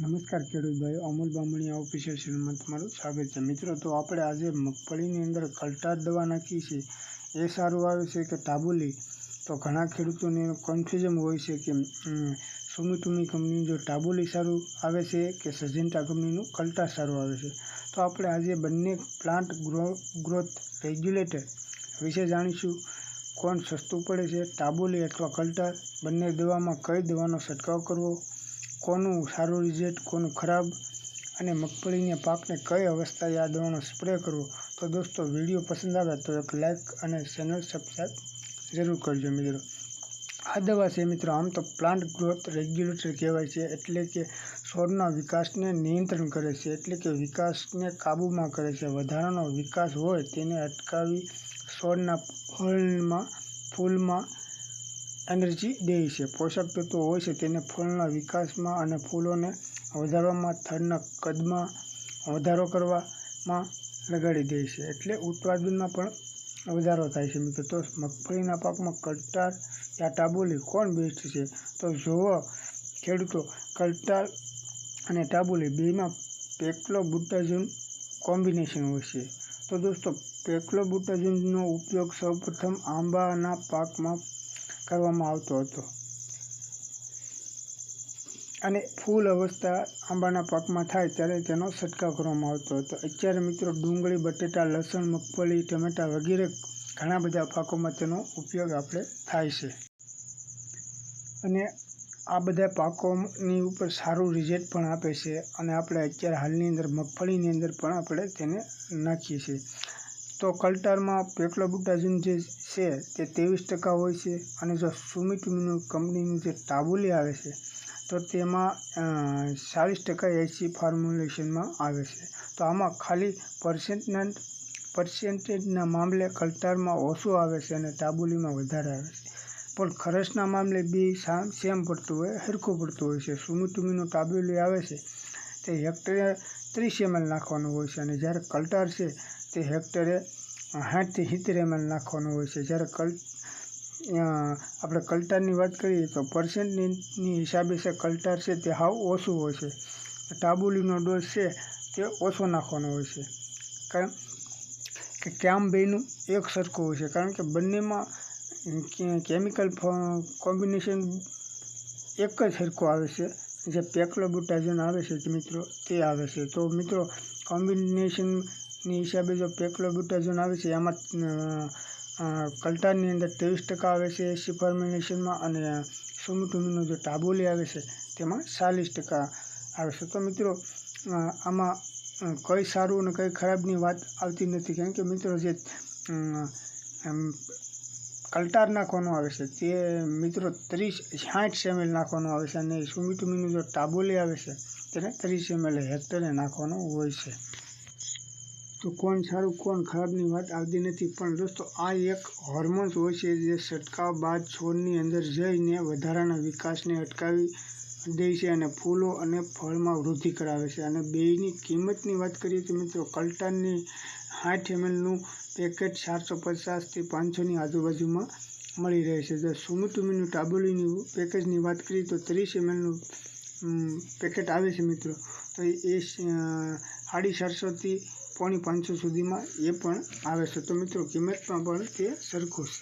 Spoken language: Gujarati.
નમસ્કાર ખેડૂત ભાઈઓ, અમૂલ બામણીયા ઓફિશિયલ ચેનલમાં તમારું સ્વાગત છે. મિત્રો, તો આપણે આજે મગફળીની અંદર કલટાર દવા નાખી છે. એ સારું આવે છે કે ટાબુલી તો ઘણા ખેડૂતોને કન્ફ્યુઝન હોય છે કે સુમિટુમી સુમીટુમી કંપની જો ટાબુલી સારું આવે છે કે સજેન્ટા કંપનીનું કલ્ટાર સારું આવે છે? તો આપણે આજે બંને પ્લાન્ટ ગ્રો ગ્રોથ રેગ્યુલેટર વિશે જાણીશું. કોણ સસ્તું પડે છે ટાબુલી અથવા કલ્ટાર? બંને દવામાં કઈ દવાનો છંટકાવ કરવો? કોનું સારું રિઝલ્ટ કોનું ખરાબ અને મગફળીના પાકને કઈ અવસ્થાએ આ દવાનો સ્પ્રે કરવો? તો દોસ્તો, વીડિયો પસંદ આવે તો એક લાઇક અને ચેનલ સબસ્ક્રાઈબ જરૂર કરજો મિત્રો. આ દવા છે મિત્રો, આમ તો પ્લાન્ટ ગ્રોથ રેગ્યુલેટર કહેવાય છે, એટલે કે છોડના વિકાસને નિયંત્રણ કરે છે, એટલે કે વિકાસને કાબૂમાં કરે છે. વધારાનો વિકાસ હોય તેને અટકાવી છોડના ફળમાં, ફૂલમાં એનર્જી દે છે. પોષક તત્વો હોય છે તેને ફૂલના વિકાસમાં અને ફૂલોને વધારવામાં થડના કદમાં વધારો કરવામાં લગાડી દે છે. એટલે ઉત્પાદનમાં પણ વધારો થાય છે મિત્રો. તો મગફળીના પાકમાં કલ્ટાર યા ટાબુલી કોણ બેસ્ટ છે? તો જોવો ખેડૂતો, કલ્ટાર અને ટાબુલી બેમાં પેકલો બુટાઝોન કોમ્બિનેશન હોય છે. તો દોસ્તો પેકલો બુટાઝોનનો ઉપયોગ સૌપ્રથમ આંબાના પાકમાં કરવામાં આવતો હતો. અને ફૂલ અવસ્થા આંબાના પાકમાં થાય ત્યારે તેનો છંટકાવ કરવામાં આવતો હતો. અત્યારે મિત્રો ડુંગળી, બટેટા, લસણ, મગફળી, ટમેટા વગેરે ઘણા બધા પાકોમાં તેનો ઉપયોગ આપણે થાય છે. અને આ બધા પાકોની ઉપર સારું રિઝલ્ટ પણ આપે છે અને આપણે અત્યારે હાલની અંદર મગફળીની અંદર પણ આપણે તેને નાખીએ છીએ. તો કલ્ટારમાં પેક્લોબુટાઝિન જે છે તે ત્રેવીસ ટકા હોય છે અને જો સુમિટમીનું કંપનીનું જે ટાબુલી આવે છે, તો તેમાં ચાલીસ ટકા એસી ફોર્મ્યુલેશનમાં આવે છે. તો આમાં ખાલી પર્સેન્ટના, પર્સેન્ટેજના મામલે કલ્ટારમાં ઓછું આવે છે અને તાબુલીમાં વધારે આવે છે. પણ ખરસના મામલે બે સેમ પડતું હોય, હરખું પડતું હોય છે. સુમિટુમીનું ટાબુલી આવે છે, તે હેક્ટરે ત્રીસ એમએલ નાખવાનું હોય છે અને જ્યારે કલ્ટાર છે, તે હેક્ટરે સાઠથી સિત્તેર એમએલ નાખવાનું હોય છે. જ્યારે કલ આપણે કલ્ટારની વાત કરીએ તો પર્સેન્ટની હિસાબે છે કલ્ટાર છે તે હાવ ઓછું હોય છે. ટાબુલીનો ડોઝ છે તે ઓછો નાખવાનો હોય છે. કારણ કે ક્યામ બેનું એક સરખું હોય છે. કારણ કે બંનેમાં કેમિકલ કોમ્બિનેશન એક જ સરખું આવે છે. જે પેક્લોબુટાઝોન આવે છે મિત્રો, તે આવે છે. તો મિત્રો, કોમ્બિનેશનની હિસાબે જો પેક્લોબુટાઝોન આવે છે, એમાં કલ્ટારની અંદર ત્રેવીસ ટકા આવે છે સિફર્મિનેશનમાં અને સુમીટુમીનું જે ટાબોલી આવે છે, તેમાં ચાલીસ ટકા આવે છે. તો મિત્રો આમાં કંઈ સારું અને કંઈ ખરાબની વાત આવતી નથી. કારણ કે મિત્રો જે કલ્ટાર નાખવાનું આવે છે. તે મિત્રો ત્રીસ, સાઠ એમએલ નાખવાનું આવે છે અને સુમીટુમીનું જો ટાબોલી આવે છે, તેને ત્રીસ એમએલ હેક્ટરે નાખવાનો હોય છે. તો કોણ સારું, કોણ ખરાબની વાત આવતી નથી, પણ દોસ્તો, આ એક હોર્મોન્સ હોય છે જે છંટકાવ બાદ છોડની અંદર જઈને વધારાના વિકાસને અટકાવી દે છે અને ફૂલો અને ફળમાં વૃદ્ધિ કરાવે છે. અને બેયની કિંમતની વાત કરીએ તો મિત્રો કલ્ટનની સાઠ એમએલનું પેકેટ ચારસો પચાસથી પાંચસોની આજુબાજુમાં મળી રહે છે. જો સુમીટુમીનું ટાબુલીની પેકેજની વાત કરીએ તો ત્રીસ એમએલનું પેકેટ આવે છે મિત્રો. તો એ સાડી ચારસોથી પોણી પાંચસો સુધીમાં એ પણ આવે છે. તો મિત્રો કિંમતમાં પણ તે સરખું છે.